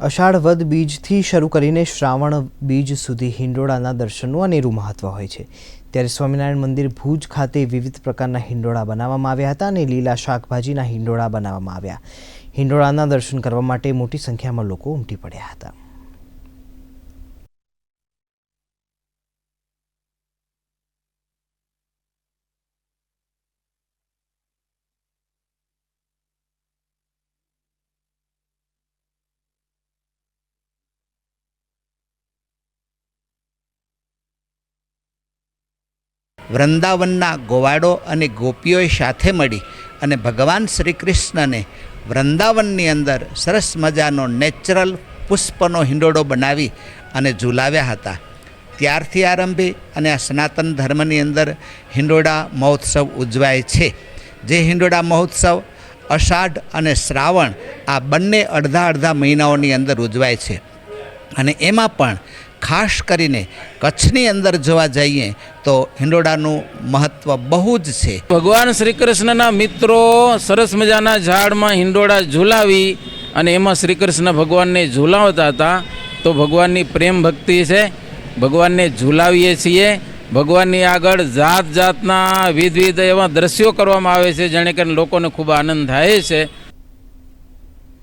અષાઢ વદ બીજથી શરૂ કરીને શ્રાવણ બીજ સુધી હિંડોળાના દર્શનનું અનેરું મહત્ત્વ હોય છે. ત્યારે સ્વામિનારાયણ મંદિર ભુજ ખાતે વિવિધ પ્રકારના હિંડોળા બનાવવામાં આવ્યા હતા અને લીલા શાકભાજીના હિંડોળા બનાવવામાં આવ્યા. હિંડોળાના દર્શન કરવા માટે મોટી સંખ્યામાં લોકો ઉમટી પડ્યા હતા. વૃંદાવનના ગોવાડો અને ગોપીઓએ સાથે મળી અને ભગવાન શ્રી કૃષ્ણને વૃંદાવનની અંદર સરસ મજાનો નેચરલ પુષ્પનો હિંડોળો બનાવી અને ઝુલાવ્યા હતા. ત્યારથી આરંભી અને આ સનાતન ધર્મની અંદર હિંડોળા મહોત્સવ ઉજવાય છે. જે હિંડોળા મહોત્સવ અષાઢ અને શ્રાવણ આ બંને અડધા અડધા મહિનાઓની અંદર ઉજવાય છે. અને એમાં પણ ખાસ કરીને કચ્છની અંદર જોવા જઈએ તો હિંડોળાનું મહત્ત્વ બહુ જ છે. ભગવાન શ્રી કૃષ્ણના મિત્રો સરસ મજાના ઝાડમાં હિંડોળા ઝુલાવી અને એમાં શ્રી કૃષ્ણ ભગવાનને ઝુલાવતા હતા, તો ભગવાનની પ્રેમ ભક્તિ છે. ભગવાનને ઝુલાવીએ છીએ. ભગવાનની આગળ જાત જાતના વિધવિધ એવા દ્રશ્યો કરવામાં આવે છે, જેણે કરીને લોકોને ખૂબ આનંદ થાય છે.